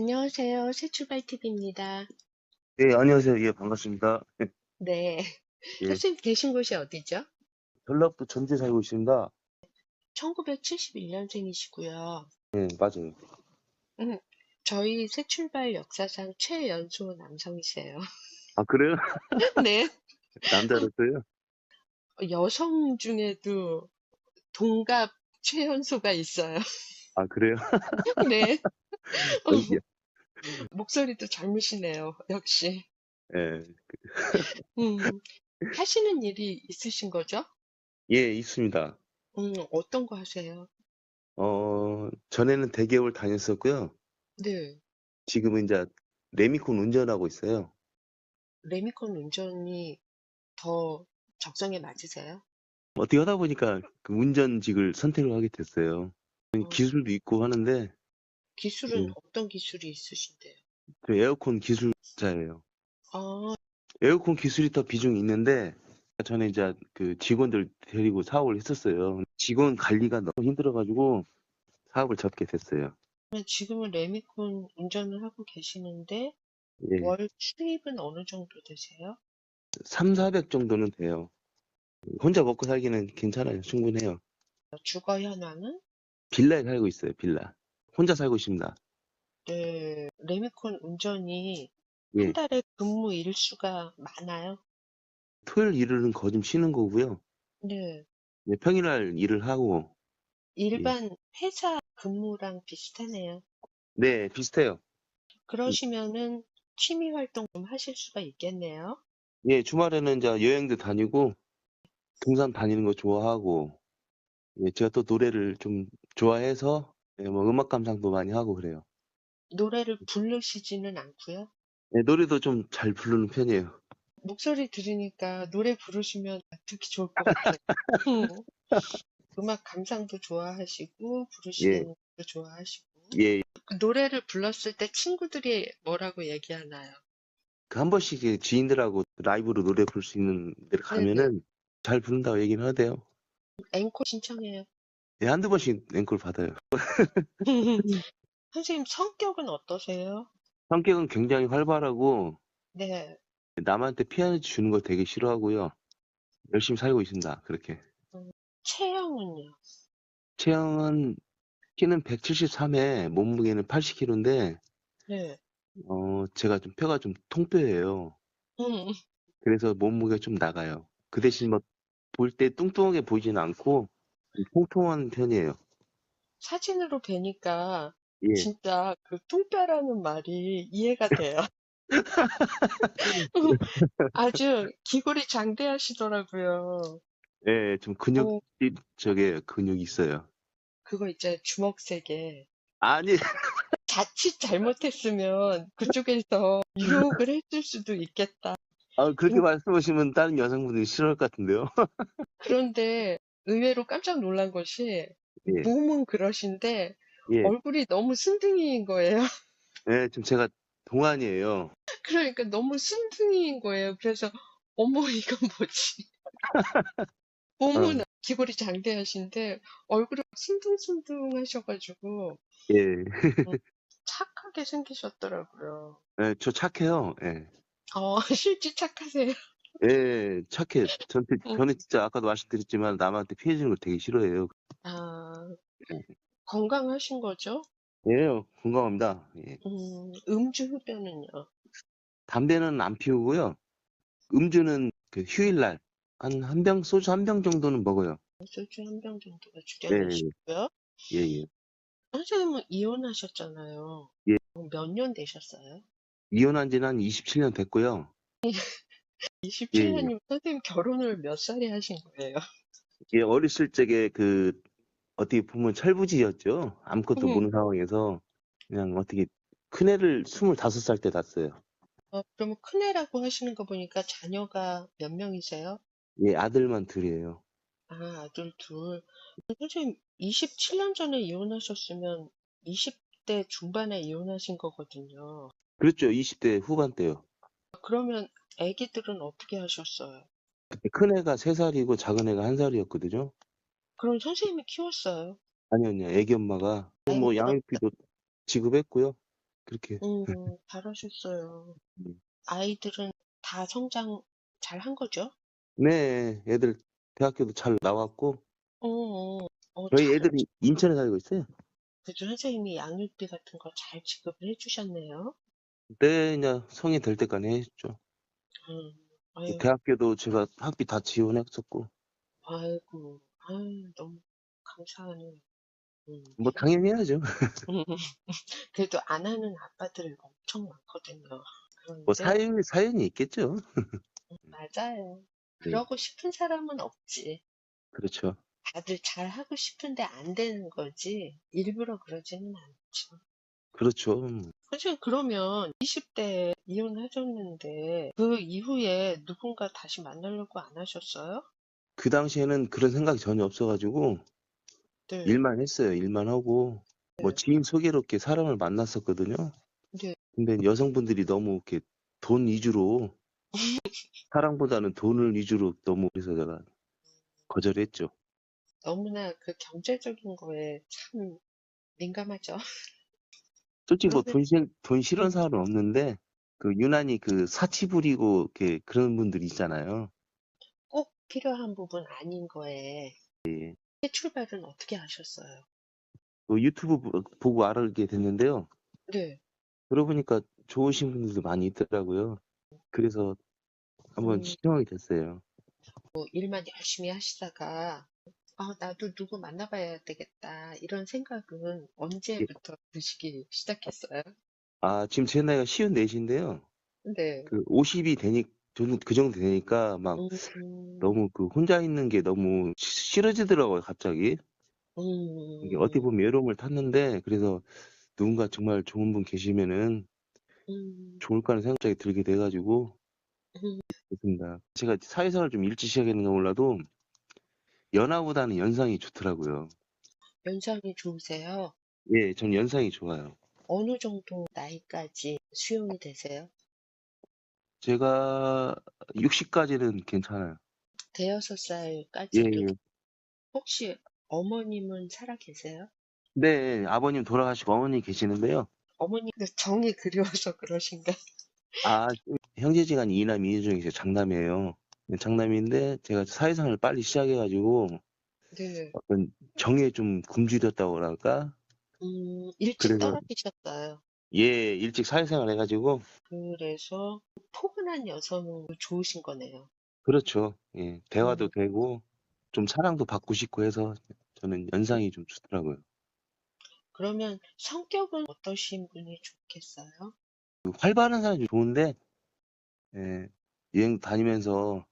안녕하세요. 새출발TV입니다. 예, 안녕하세요. 예, 반갑습니다. 네. 예, 선생님 계신 곳이 어디죠? 전라북도 전주에 살고 있습니다. 1971년생이시고요. 예, 맞아요. 저희 새출발 역사상 최연소 남성이세요. 아, 그래요? 네. 남자로서요? 여성 중에도 동갑 최연소가 있어요. 아, 그래요? 네. 어, 예, 목소리도 젊으시네요. 역시. 예, 음, 하시는 일이 있으신 거죠? 예, 있습니다. 음, 어떤 거 하세요? 어, 전에는 대기업을 다녔었고요. 네. 지금은 이제 레미콘 운전하고 있어요. 레미콘 운전이 더 적성에 맞으세요? 어떻게 하다 보니까 그 운전직을 선택을 하게 됐어요. 어, 기술도 있고 하는데, 기술은 예, 어떤 기술이 있으신데요? 저 에어컨 기술자예요. 아, 에어컨 기술이 더 비중이 있는데, 전에 이제 그 직원들 데리고 사업을 했었어요. 직원 관리가 너무 힘들어가지고 사업을 접게 됐어요. 그러면 지금은 레미콘 운전을 하고 계시는데 예. 월 수입은 어느 정도 되세요? 3, 400 정도는 돼요. 혼자 먹고 살기는 괜찮아요. 충분해요. 주거 현황은? 빌라에 살고 있어요. 빌라. 혼자 살고 있습니다. 네, 레미콘 운전이 예. 한 달에 근무 일수가 많아요? 토요일 일요일은 거좀 쉬는 거고요. 네, 예, 평일날 일을 하고 예. 일반 회사 근무랑 비슷하네요. 네, 비슷해요. 그러시면은 취미 활동 좀 하실 수가 있겠네요. 예, 주말에는 이제 여행도 다니고 등산 다니는 거 좋아하고 예, 제가 또 노래를 좀 좋아해서 예, 뭐 음악 감상도 많이 하고 그래요. 노래를 부르시지는 않고요. 예, 노래도 좀 잘 부르는 편이에요. 목소리 들으니까 노래 부르시면 듣기 좋을 것 같아요. 음. 음악 감상도 좋아하시고 예, 부르시는 것도 좋아하시고 예. 그 노래를 불렀을 때 친구들이 뭐라고 얘기하나요? 그 한 번씩 이제 지인들하고 라이브로 노래 부를 수 있는 데를 네네. 가면은 잘 부른다고 얘기는 하대요. 앵콜 신청해요. 예, 한두 번씩 앵콜 받아요. 선생님 성격은 어떠세요? 성격은 굉장히 활발하고 네. 남한테 피해 주는 거 되게 싫어하고요. 열심히 살고 있습니다. 그렇게. 음, 체형은요? 체형은 키는 173에 몸무게는 80kg인데 네. 어 제가 좀 뼈가 좀 통뼈예요. 음, 그래서 몸무게가 좀 나가요. 그 대신 뭐 볼 때 뚱뚱하게 보이지는 않고 좀 통통한 편이에요. 사진으로 뵈니까 예. 진짜 그 통뼈라는 말이 이해가 돼요. 아주 기골이 장대하시더라고요. 예, 좀 근육 어, 저게 근육이 있어요. 그거 있잖아요. 주먹 세게. 아니, 자칫 잘못했으면 그쪽에서 유혹을 했을 수도 있겠다. 아, 그렇게 근- 말씀하시면 다른 여성분들이 싫어할 것 같은데요. 그런데 의외로 깜짝 놀란 것이 예, 몸은 그러신데 예, 얼굴이 너무 순둥이인 거예요. 예, 지금 제가 동안이에요. 그러니까 너무 순둥이인 거예요. 그래서 어머 이건 뭐지? 어, 몸은 기골이 장대하신데 얼굴이 순둥순둥 하셔가지고 예, 음, 착하게 생기셨더라고요. 예, 저 착해요. 예, 어, 실제 착하세요. 예, 착해. 전체, 음. 저는 진짜 아까도 말씀드렸지만 남한테 피해 주는 걸 되게 싫어해요. 아, 예, 건강하신 거죠? 예, 건강합니다. 예. 음, 음주 흡연은요? 담배는 안 피우고요. 음주는 그 휴일날 한 한 병, 소주 한 병 정도는 먹어요. 소주 한 병 정도가 예, 주량이시고요. 예, 예. 선생님은 이혼하셨잖아요. 예. 몇 년 되셨어요? 이혼한 지는 한 27년 됐고요. 예, 예. 27년이면 선생님 결혼을 몇 살에 하신 거예요? 예, 어렸을 적에 그 어떻게 보면 철부지였죠. 아무것도 음, 모르는 상황에서 그냥 어떻게 큰애를 25살 때 낳았어요. 어, 그러면 큰애라고 하시는 거 보니까 자녀가 몇 명이세요? 예, 아들만 둘이에요. 아, 아들 둘. 선생님, 27년 전에 이혼하셨으면 20대 중반에 이혼하신 거거든요. 그렇죠. 20대 후반 때요. 그러면 아기들은 어떻게 하셨어요? 그때 큰 애가 3살이고 작은 애가 1살이었거든요. 그럼 선생님이 키웠어요? 아니요, 아니요. 애기 엄마가 아이고, 뭐 양육비도 지급했고요. 그렇게. 음, 잘하셨어요. 음. 아이들은 다 성장 잘 한 거죠? 네, 애들 대학교도 잘 나왔고, 어, 어, 어, 저희 잘, 애들이 인천에 살고 있어요. 그래도 선생님이 양육비 같은 거잘 지급을 해주셨네요. 네, 그냥 성인 될 때까지 했죠. 음, 아유, 대학교도 제가 학비 다 지원했었고, 아이고, 아유, 너무 감사하네요. 음, 뭐 당연히 해야죠. 그래도 안 하는 아빠들 엄청 많거든요. 뭐 그런데, 사연, 사연이 있겠죠. 맞아요. 네, 그러고 싶은 사람은 없지. 그렇죠. 다들 잘 하고 싶은데 안 되는 거지. 일부러 그러지는 않죠. 그렇죠. 음. 선생님, 그러면 20대에 이혼하셨는데 그 이후에 누군가 다시 만나려고 안 하셨어요? 그 당시에는 그런 생각이 전혀 없어가지고, 네. 일만 했어요. 일만 하고, 뭐 네. 지인 소개로 이렇게 사람을 만났었거든요. 네. 근데 여성분들이 너무 이렇게 돈 위주로, 사랑보다는 돈을 위주로 너무 그래서 제가 거절했죠. 너무나 그 경제적인 거에 참 민감하죠. 솔직히 뭐 돈, 싫- 돈 싫은 음, 사람은 없는데, 그 유난히 그 사치 부리고 이렇게 그런 분들 있잖아요. 꼭 필요한 부분 아닌 거에 예. 새 출발은 어떻게 하셨어요? 그 유튜브 보- 보고 알게 됐는데요. 네. 그러고 보니까 좋으신 분들도 많이 있더라고요. 그래서 한번 음, 신청하게 됐어요. 뭐 일만 열심히 하시다가 아, 나도 누구 만나봐야 되겠다. 이런 생각은 예. 언제부터 드시기 시작했어요? 아, 지금 제 나이가 쉬운 넷인데요. 네. 그 50이 되니, 저는 그 정도 되니까 막 음, 너무 그 혼자 있는 게 너무 시- 싫어지더라고요, 갑자기. 이게 어떻게 음, 보면 외로움을 탔는데, 그래서 누군가 정말 좋은 분 계시면은 음, 좋을까 하는 생각이 들게 돼가지고, 음. 됐습니다. 제가 사회생활 좀 일찍 시작했는가 몰라도, 연하보다는 연상이 좋더라고요. 연상이 좋으세요? 예, 전 연상이 좋아요. 어느 정도 나이까지 수용이 되세요? 제가 60까지는 괜찮아요. 대여섯 예, 살까지도 예. 혹시 어머님은 살아 계세요? 네, 아버님 돌아가시고 어머니 계시는데요. 어머님 정이 그리워서 그러신가? 아, 형제지간 이남 이녀 중에 제 장남이에요. 네, 장남인데 제가 사회생활을 빨리 시작해가지고 네. 어떤 정에 좀 굶주렸다고 그럴까? 음, 일찍 그래서 떨어지셨어요. 예, 일찍 사회생활 해가지고 그래서 포근한 여성은 좋으신 거네요. 그렇죠. 예, 대화도 음, 되고 좀 사랑도 받고 싶고 해서 저는 연상이 좀 좋더라고요. 그러면 성격은 어떠신 분이 좋겠어요? 그 활발한 사람이 좋은데 예, 여행 다니면서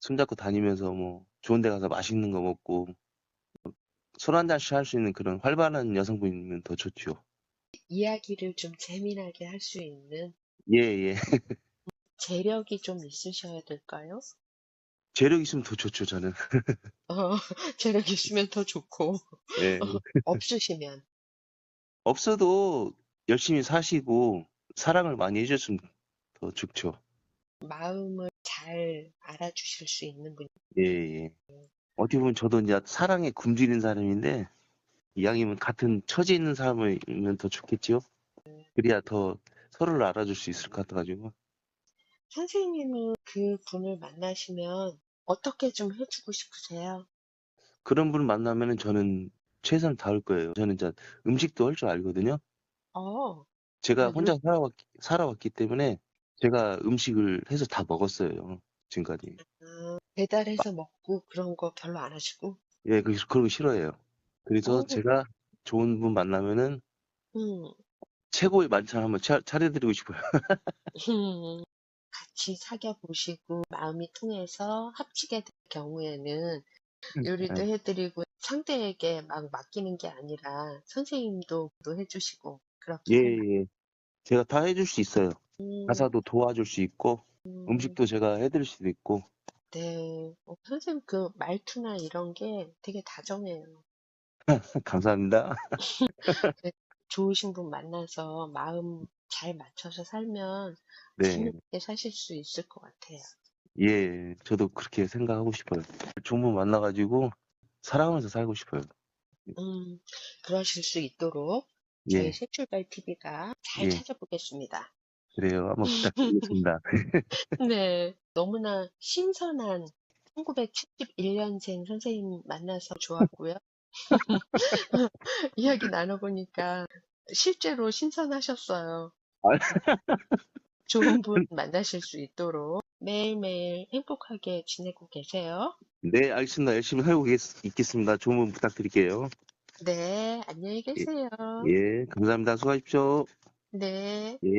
손잡고 다니면서 뭐 좋은 데 가서 맛있는 거 먹고 술 한 잔씩 할 수 있는 그런 활발한 여성분이면 더 좋죠. 이야기를 좀 재미나게 할 수 있는 예, 예. 재력이 좀 있으셔야 될까요? 재력 있으면 더 좋죠, 저는. 어, 재력 있으면 더 좋고, 예. 없으시면 없어도 열심히 사시고 사랑을 많이 해줬으면 더 좋죠. 마음을 잘 알아주실 수 있는 분. 예, 예. 어떻게 보면 저도 이제 사랑에 굶주린 사람인데 이왕이면 같은 처지에 있는 사람이면 더 좋겠지요. 그래야 더 서로를 알아줄 수 있을 것 같아가지고. 선생님은 그 분을 만나시면 어떻게 좀 해주고 싶으세요? 그런 분을 만나면은 저는 최선을 다할 거예요. 저는 이제 음식도 할 줄 알거든요. 어, 제가 아, 혼자 요, 살아왔기, 살아왔기 때문에 제가 음식을 해서 다 먹었어요. 지금까지. 아, 배달해서 먹고 그런 거 별로 안 하시고, 예, 그, 그런 거 싫어해요. 그래서 어, 제가 좋은 분 만나면은 음, 최고의 만찬 한번 차, 차려드리고 싶어요. 음, 같이 사귀어 보시고 마음이 통해서 합치게 될 경우에는 요리도 해드리고 상대에게 막 맡기는 게 아니라 선생님도 또 해주시고 그렇게 예, 하면 예. 제가 다 해줄 수 있어요. 음, 가사도 도와줄 수 있고, 음, 음식도 제가 해드릴 수도 있고. 네. 어, 선생님 그 말투나 이런 게 되게 다정해요. 감사합니다. 그 좋으신 분 만나서 마음 잘 맞춰서 살면 네. 재밌게 사실 수 있을 것 같아요. 예, 저도 그렇게 생각하고 싶어요. 좋은 분 만나가지고 사랑하면서 살고 싶어요. 음, 그러실 수 있도록 저희 예. 새출발 TV가 잘 예. 찾아보겠습니다. 그래요. 한번 부탁드리겠습니다. 네. 너무나 신선한 1971년생 선생님 만나서 좋았고요. 이야기 나눠보니까 실제로 신선하셨어요. 아. 좋은 분 만나실 수 있도록 매일매일 행복하게 지내고 계세요. 네, 알겠습니다. 열심히 살고 있- 있겠습니다. 좋은 분 부탁드릴게요. 네, 안녕히 계세요. 예, 감사합니다. 수고하십시오. 네. 예.